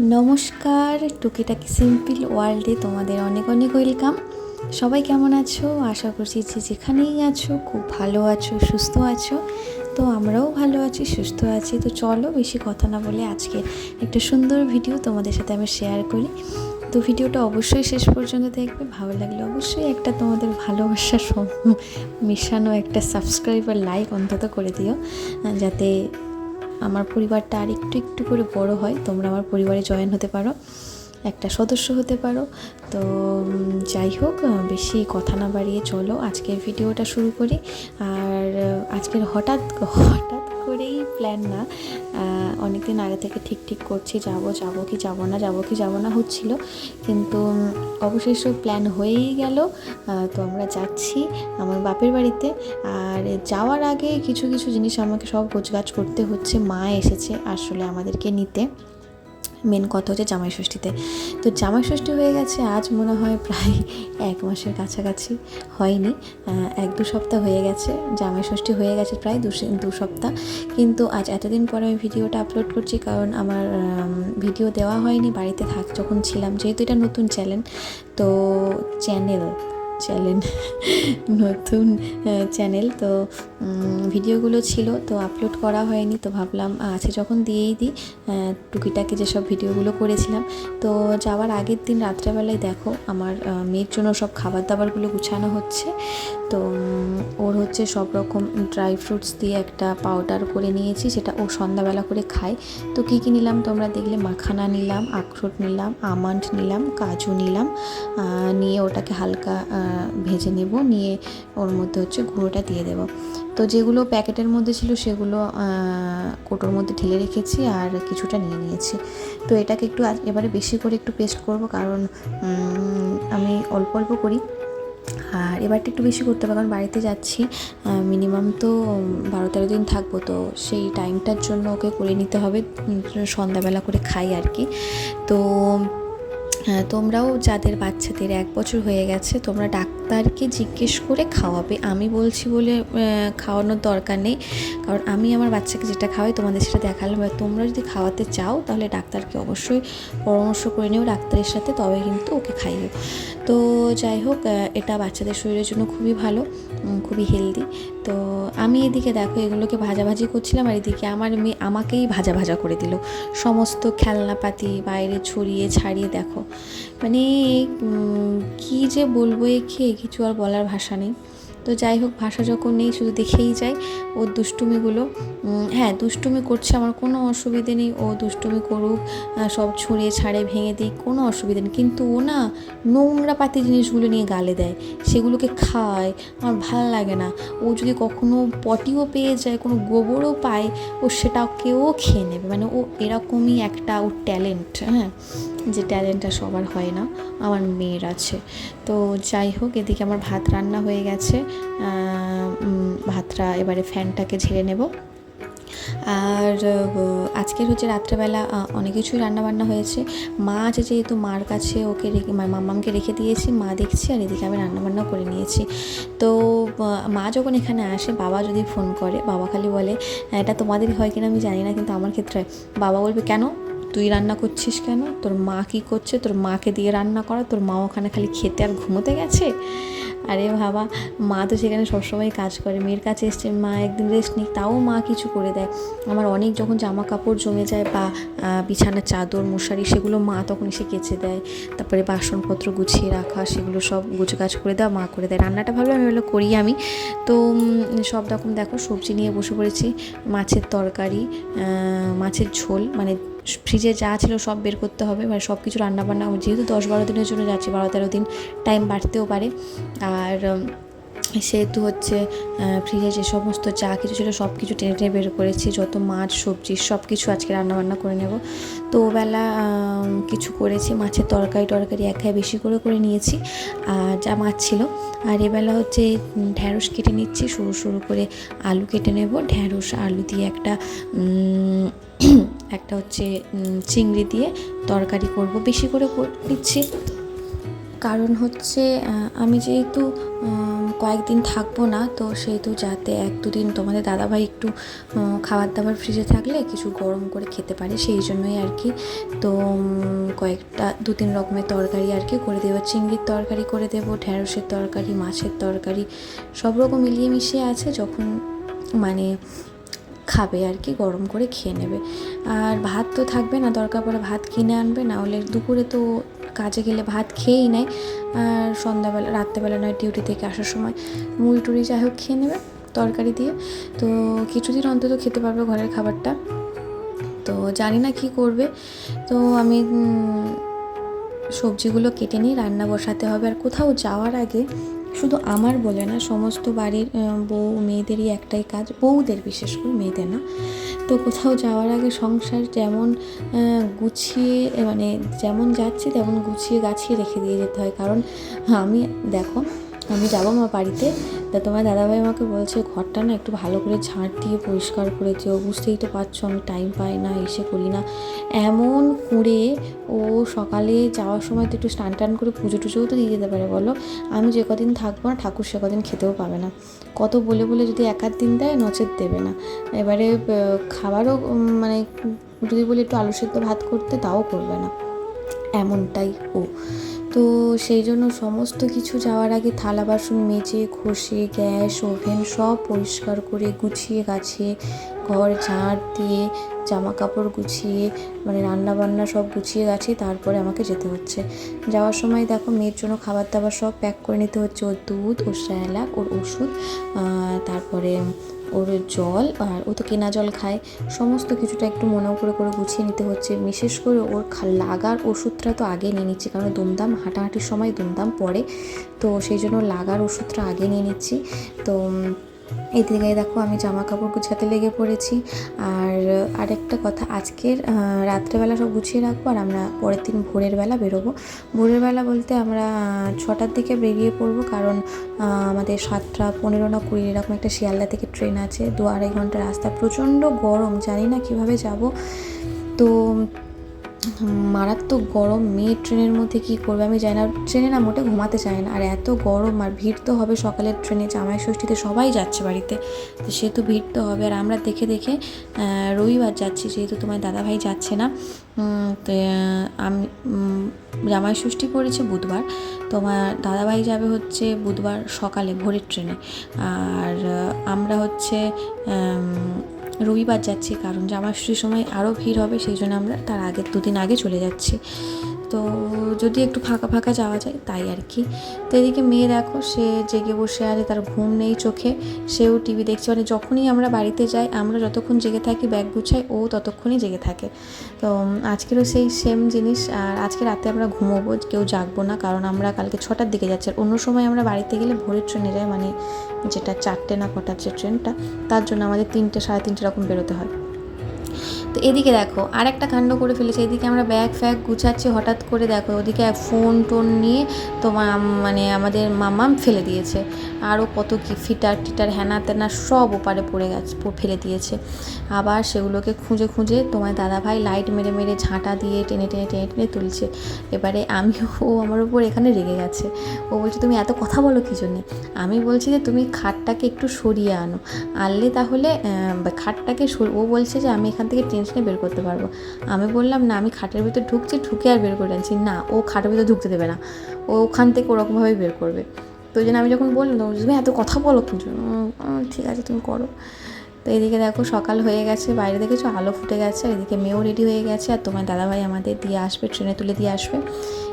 নমস্কার, টুকিটাকি সিম্পল ওয়ার্ল্ডে তোমাদের অনেক অনেক ওয়েলকাম। সবাই কেমন আছো? আশা করছি যে যেখানেই আছো, খুব ভালো আছো, সুস্থ আছো। তো আমরাও ভালো আছি, সুস্থ আছি। তো চলো বেশি কথা না বলে আজকে একটা সুন্দর ভিডিও তোমাদের সাথে আমি শেয়ার করি। তো ভিডিওটা অবশ্যই শেষ পর্যন্ত দেখবে। ভালো লাগলে অবশ্যই একটা তোমাদের ভালোবাসা মেশানো একটা সাবস্ক্রাইব আর লাইক অন্তত করে দিও যাতে আমার পরিবারটা আর একটু একটু করে বড় হয়, তোমরা আমার পরিবারে জয়েন হতে পারো, একটা সদস্য হতে পারো। তো যাই হোক বেশি কথা না বাড়িয়ে চলো, আজকের ভিডিওটা শুরু করি। আর আজকের হঠাৎ হঠাৎ প্ল্যান না। অনেক দিন আগে থেকে ঠিক ঠিক করছি, যাব যাব কি যাব না, যাব কি যাব না হচ্ছিল। কিন্তু অবশেষে প্ল্যান হয়েই গেল। তো আমরা যাচ্ছি আমার বাপের বাড়িতে। আর যাওয়ার আগে কিছু কিছু জিনিস আমাকে সব গোছগাছ করতে হচ্ছে। মা এসেছে আসলে আমাদেরকে নিতে। মেন কথা হচ্ছে জামাই ষষ্ঠীতে তো জামাই ষষ্ঠী হয়ে গেছে, আজ মনে হয় প্রায় এক মাসের কাছাকাছি হয়নি। এক দু সপ্তাহ হয়ে গেছে জামাই ষষ্ঠী হয়ে গেছে প্রায় দু দু সপ্তাহ। কিন্তু আজ এতদিন পরে আমি ভিডিওটা আপলোড করছি কারণ আমার ভিডিও দেওয়া হয়নি, বাড়িতে থাক যখন ছিলাম, যেহেতু এটা নতুন চ্যানেল তো চ্যানেল চ্যানেল নতুন চ্যানেল তো ভিডিওগুলো ছিল, তো আপলোড করা হয়নি, তো ভাবলাম আছে যখন দিয়েই দিই টুকিটাকি যেসব ভিডিওগুলো করেছিলাম, তো যাওয়ার আগের দিন রাত্রেবেলায় দেখো, আমার মেয়ের জন্য সব খাবার দাবারগুলো গুছানো হচ্ছে, তো ওর হচ্ছে সব রকম ড্রাই ফ্রুটস দিয়ে একটা পাউডার করে নিয়েছি, সেটা ও সন্ধ্যাবেলা করে খায়। তো কী কী নিলাম তোমরা দেখলে? মাখানা নিলাম, আখরোট নিলাম, আমন্ড নিলাম, কাজু নিলাম নিয়ে ওটাকে হালকা ভেজে নেব, নিয়ে ওর মধ্যে হচ্ছে গুঁড়োটা দিয়ে দেবো। তো যেগুলো প্যাকেটের মধ্যে ছিল সেগুলো কোটোর মধ্যে ঢেলে রেখেছি আর কিছুটা নিয়ে নিয়েছি। তো এটাকে একটু এবারে বেশি করে একটু পেস্ট করব কারণ আমি অল্প অল্প করি। আর এবারটা একটু বেশি করতে হবে কারণ বাড়িতে যাচ্ছি মিনিমাম তো বারো তেরো দিন থাকব। তো সেই টাইমটার জন্য ওকে করে নিতে হবে সন্ধ্যাবেলা করে খাই আর কি। তো তোমরাও যাদের বাচ্চাদের এক বছর হয়ে গেছে, তোমরা ডাক্তারকে জিজ্ঞেস করে খাওয়াবে। আমি বলছি বলে খাওয়ানোর দরকার নেই। কারণ আমি আমার বাচ্চাকে যেটা খাওয়াই, তোমাদের সেটা দেখালাম। এবার তোমরা যদি খাওয়াতে চাও, তাহলে ডাক্তারকে অবশ্যই পরামর্শ করে নিও। ডাক্তারের সাথে তবে কিন্তু ওকে খাইও। তো যাই হোক এটা বাচ্চাদের শরীরের জন্য খুবই ভালো খুবই হেলদি তো আমি এদিকে দেখো, এগুলোকে ভাজাভাজি করছিলাম আর এদিকে আমার মেয়ে আমাকেই ভাজা ভাজা করে দিল। সমস্ত খেলনাপাতি বাইরে ছড়িয়ে ছাড়িয়ে দেখো। মানে কি যে বলব এ খেয়ে কিছু আর বলার ভাষা নেই। তো যাই হোক, ভাষা যখন নেই, শুধু দেখেই যাই। ওর দুষ্টুমিগুলো হ্যাঁ দুষ্টুমি করছে আমার কোনো অসুবিধে নেই। ও দুষ্টুমি করুক সব ছড়িয়ে ছাড়ে, ভেঙে দিই কোনো অসুবিধা নেই। কিন্তু ও না নোংরা পাতি জিনিসগুলো নিয়ে গালে দেয়। সেগুলোকে খায়, আমার ভালো লাগে না। ও যদি কখনো পটিও পেয়ে যায়, কোনো গোবরও পায়, ও সেটাকেও খেয়ে নেবে। মানে ও এরকমই একটা, ওর ট্যালেন্ট হ্যাঁ। যে ট্যালেন্টটা সবার হয় না, আমার মেয়ের আছে। তো যাই হোক, এদিকে আমার ভাত রান্না হয়ে গেছে। ভাতটা এবারে ফ্যানটাকে ঝেড়ে নেব। আর আজকের হচ্ছে রাত্রেবেলা অনেক কিছুই রান্নাবান্না হয়েছে। মা আছে যেহেতু, মার কাছে ওকে রেখে, মা- মাম্মামকে রেখে দিয়েছি, মা দেখছি, আর এদিকে আমি রান্নাবান্না করে নিয়েছি। তো মা যখন এখানে আসে, বাবা যদি ফোন করে, বাবা খালি বলে এটা তোমাদের হয় কিনা আমি জানি না, কিন্তু আমার ক্ষেত্রে বাবা বলবে, কেন? তুই রান্না করছিস কেন? তোর মা কী করছে? তোর মাকে দিয়ে রান্না করা? তোর মা ওখানে খালি খেতে আর ঘুমোতে গেছে? আরে বাবা, মা তো সেখানে সবসময় কাজ করে। মেয়ের কাছে এসছে, মা, একদিন রেস্ট নিক। তাও মা কিছু করে দেয়। আমার অনেক যখন জামা কাপড় জমে যায় বা বিছানার চাদর, মশারি, সেগুলো মা তখন এসে কেচে দেয়। তারপরে বাসনপত্র গুছিয়ে রাখা, সেগুলো সব গুছগাছ করে দেওয়া মা করে দেয়। রান্নাটা ভাবলাম আমি বলে করি আমি। তো সব রকম দেখো, সবজি নিয়ে বসে পড়েছি। মাছের তরকারি মাছের ঝোল মানে ফ্রিজে যা ছিল সব বের করতে হবে মানে সব কিছু রান্নাবান্না, যেহেতু দশ বারো দিনের জন্য যাচ্ছি, বারো তেরো দিন টাইম বাড়তেও পারে। আর সেহেতু হচ্ছে ফ্রিজে যে সমস্ত যা কিছু ছিল সব কিছু টেনে টেনে বের করেছি যত মাছ সবজি সব কিছু আজকে রান্নাবান্না করে নেব। তো আম, কিছু করেছি মাছের তরকারি টরকারি এক খায় বেশি করে করে নিয়েছি আর যা মাছ ছিল। আর এবেলা হচ্ছে ঢ্যাঁড়স কেটে নিচ্ছি সরু সরু করে আলু কেটে নেব। ঢ্যাঁড়স আলু দিয়ে একটা একটা হচ্ছে চিংড়ি দিয়ে তরকারি করব বেশি করে নিচ্ছি। কারণ হচ্ছে আমি যেহেতু কয়েকদিন থাকব না, তো সেহেতু যাতে এক দুদিন তোমাদের দাদাভাই একটু খাবার দাবার ফ্রিজে থাকলে কিছু গরম করে খেতে পারে, সেই জন্যই আর কি। তো কয়েকটা দু তিন রকমের তরকারি আর কি করে দেবো। চিংড়ির তরকারি করে দেবো, ঢ্যাঁড়সের তরকারি, মাছের তরকারি, সব রকম মিলিয়ে মিশিয়ে আছে, যখন মানে খাবে আর কি, গরম করে খেয়ে নেবে। আর ভাত তো থাকবে না, দরকার পড়ে ভাত কিনে আনবে, না হলে দুপুরে তো কাজে গেলে ভাত খেয়েই নেয়। আর সন্ধ্যাবেলা, রাত্রেবেলা নয় ডিউটি থেকে আসার সময় মুড়ি টুড়ি যাই হোক খেয়ে নেবে তরকারি দিয়ে। তো কিছুদিন অন্তত খেতে পারবে ঘরের খাবারটা। তো জানি না কি করবে। তো আমি সবজিগুলো কেটে নিই, রান্না বসাতে হবে। আর কোথাও যাওয়ার আগে শুধু আমার বলে না, সমস্ত বাড়ির বউ, মেয়েদেরই একটাই কাজ, বউদের বিশেষ করে, মেয়েদের না। তো কোথাও যাওয়ার আগে সংসার যেমন গুছিয়ে মানে যেমন যাচ্ছি তেমন গুছিয়ে গাছিয়ে রেখে দিয়ে যেতে হয়। কারণ আমি, দেখো, আমি যাব আমার বাড়িতে তা তোমার দাদাভাই আমাকে বলছে, ঘরটা না একটু ভালো করে ঝাঁট দিয়ে পরিষ্কার করে দিও। বুঝতেই তো পারছ আমি টাইম পাই না, এসে করি না। এমন করে ও সকালে যাওয়ার সময় তো একটু স্নান টান করে পুজো টুজোও তো দিয়ে যেতে পারে, বলো? আমি যে কদিন থাকব না, ঠাকুর সে কদিন খেতেও পাবে না। কত বলে বলে যদি এক আধ দিন দেয়, নচেত দেবে না। এবারে খাবারও মানে যদি বলি একটু আলু সেদ্ধ ভাত করতে, তাও করবে না। এমনটাই ও। তো সেই জন্য সমস্ত কিছু যাওয়ার আগে থালা বাসন মেজে, ঘষে, গ্যাস, ওভেন সব পরিষ্কার করে গুছিয়ে গাছিয়ে ঘর ঝাড় দিয়ে জামা কাপড় গুছিয়ে মানে রান্না বান্না সব গুছিয়ে গাছিয়ে তারপরে আমাকে যেতে হচ্ছে। যাওয়ার সময় দেখো মেয়ের জন্য খাবার দাবার সব প্যাক করে নিতে হচ্ছে, ওর দুধ, ওর স্যালাক ওর ওষুধ তারপরে ওর জল, আর ও তো কেনা জল খায়। সমস্ত কিছুটা একটু মনে করে করে গুছিয়ে নিতে হচ্ছে, বিশেষ করে ওর লাগার ওষুধটা তো আগে নিয়ে নিচ্ছি, কারণ দুমদাম, হাঁটাহাঁটির সময় দুমদাম পড়ে, তো সেই জন্য লাগার ওষুধটা আগে নিয়ে নিচ্ছি। তো এদিকে দেখো আমি জামা কাপড় গুছাতে লেগে পড়েছি। আর, আরেকটা কথা, আজকের রাত্রেবেলা সব গুছিয়ে রাখব আর আমরা পরের দিন ভোরের বেলা বেরোবো। ভোরের বেলা বলতে আমরা ছটার দিকে বেরিয়ে পড়ব কারণ আমাদের সাতটা পনেরো না কুড়ি এরকম একটা শিয়ালদা থেকে ট্রেন আছে। দু আড়াই ঘণ্টা রাস্তা, প্রচণ্ড গরম, জানি না কীভাবে যাব। তো মারাত্মক গরম, মেয়ে ট্রেনের মধ্যে কি করবে আমি জানি না। ট্রেনে না মোটে ঘুমাতে চায় না। আর এত গরম আর ভিড় তো হবে সকালের ট্রেনে, জামাই ষষ্ঠীতে সবাই যাচ্ছে বাড়িতে। তো সেহেতু ভিড় তো হবে। আর আমরা দেখে দেখে রবিবার যাচ্ছি যেহেতু তোমার দাদাভাই যাচ্ছে না। তো, আমি জামাই ষষ্ঠী পড়েছে বুধবার। তোমার দাদাভাই যাবে হচ্ছে বুধবার সকালে ভোরের ট্রেনে। আর আমরা হচ্ছে রবিবার যাচ্ছি, কারণ জামাষষ্ঠীর সময় আরও ভিড় হবে, সেই জন্য আমরা তার আগের দুদিন আগে চলে যাচ্ছি। তো যদি একটু ফাঁকা ফাঁকা যাওয়া যায়, তাই আর কি। তো এদিকে মেয়ে দেখো, সে জেগে বসে আছে, তার ঘুম নেই চোখে। সেও টিভি দেখছে মানে যখনই আমরা বাড়িতে যাই, আমরা যতক্ষণ জেগে থাকি, ব্যাগ গুছাই, ও ততক্ষণই জেগে থাকে। তো আজকেরও সেই সেম জিনিস, আর আজকে রাতে আমরা ঘুমোবো, কেউ জাগবো না, কারণ আমরা কালকে ছটার দিকে যাচ্ছি। আর অন্য সময় আমরা বাড়িতে গেলে ভোরের ট্রেনে যাই মানে যেটা চারটে না কটার যে ট্রেনটা, তার জন্য আমাদের তিনটে, সাড়ে তিনটে রকম বেরোতে হয়। তো এদিকে দেখো আর একটা কাণ্ড করে ফেলেছে। এদিকে আমরা ব্যাগ ফ্যাগ গুছাচ্ছি, হঠাৎ করে দেখো, ওদিকে ফোন টোন নিয়ে তোমার মানে আমাদের মামাম ফেলে দিয়েছে। আরও কত কি ফিটার টিটার হ্যানা ত্যানা সব ওপারে পড়ে গেছে ফেলে দিয়েছে। আবার সেগুলোকে খুঁজে খুঁজে তোমার দাদাভাই লাইট মেরে মেরে ঝাঁটা দিয়ে টেনে টেনে টেনে টেনে তুলছে। এবারে আমিও, ও আমার উপর এখানে রেগে গেছে। ও বলছে, তুমি এত কথা বলো কী জন্যে? আমি বলছি যে, তুমি খাটটাকে একটু সরিয়ে আনো। আনলে তাহলে খাটটাকে ও বলছে যে, আমি এখান থেকে টেনশনে বের করতে পারব। আমি বললাম, না, আমি খাটের ভিতরে ঢুকছি, ঢুকে আর বের করে আনছি। না, ও খাটের ভিতরে ঢুকতে দেবে না। ও ওখান থেকে ওরকমভাবেই বের করবে। তো ওই জন্য আমি যখন বললাম, তখন তুমি এত কথা বলো কিছু ঠিক আছে, তুমি করো। তো এদিকে দেখো সকাল হয়ে গেছে, বাইরে দেখেছ আলো ফুটে গেছে, আর এদিকে মেয়েও রেডি হয়ে গেছে, আর তোমার দাদাভাই আমাদের দিয়ে আসবে, ট্রেনে তুলে দিয়ে আসবে।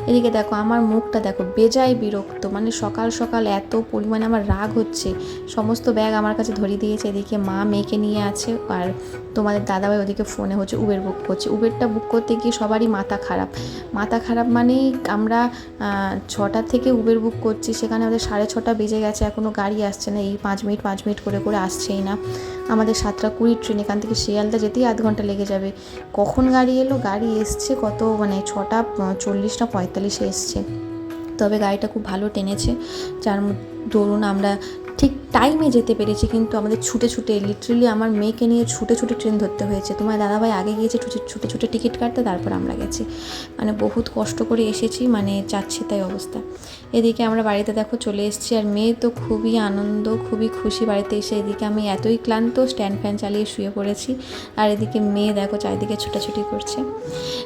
এদিকে দেখো আমার মুখটা দেখো বেজায় বিরক্ত মানে সকাল সকাল এত পরিমাণে আমার রাগ হচ্ছে। সমস্ত ব্যাগ আমার কাছে ধরিয়ে দিয়েছে, এদিকে মা মেয়েকে নিয়ে আছে, আর তোমাদের দাদাভাই ওদিকে ফোনে হচ্ছে উবের বুক করছে। উবেরটা বুক করতে গিয়ে সবারই মাথা খারাপ। মাথা খারাপ মানেই আমরা ছটা থেকে উবের বুক করছি, সেখানে আমাদের সাড়ে ছটা বেজে গেছে এখনও গাড়ি আসছে না, এই পাঁচ মিনিট পাঁচ মিনিট করে করে আসছেই না। আমাদের সাতটা কুড়ির ট্রেন, এখান থেকে শিয়ালদা যেতেই আধ ঘণ্টা লেগে যাবে। কখন গাড়ি এলো? গাড়ি এসছে কত মানে ছটা চল্লিশ না পঁয়তাল্লিশে এসছে। তবে গাড়িটা খুব ভালো টেনেছে। যার ধরুন আমরা ঠিক টাইমে যেতে পেরেছি, কিন্তু আমাদের ছুটে ছুটে লিটারেলি আমার মেয়েকে নিয়ে ছুটে ছুটে ট্রেন ধরতে হয়েছে। তোমার দাদাভাই আগে গিয়েছে, ছুটে ছুটে টিকিট কাটতে, তারপর আমরা গেছি। মানে বহুত কষ্ট করে এসেছি মানে যাচ্ছি তাই অবস্থা। এদিকে আমরা বাড়িতে দেখো চলে এসেছি, আর মেয়ে তো খুবই আনন্দ, খুবই খুশি বাড়িতে এসে। এদিকে আমি এতই ক্লান্ত স্ট্যান্ড ফ্যান চালিয়ে শুয়ে পড়েছি, আর এদিকে মেয়ে দেখো চারিদিকে ছুটাছুটি করছে।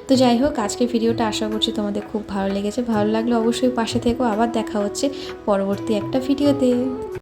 তো যাই হোক আজকে ভিডিওটা আশা করছি তোমাদের খুব ভালো লেগেছে। ভালো লাগলে অবশ্যই পাশে থেকো, আবার দেখা হচ্ছে পরবর্তী একটা ভিডিওতে।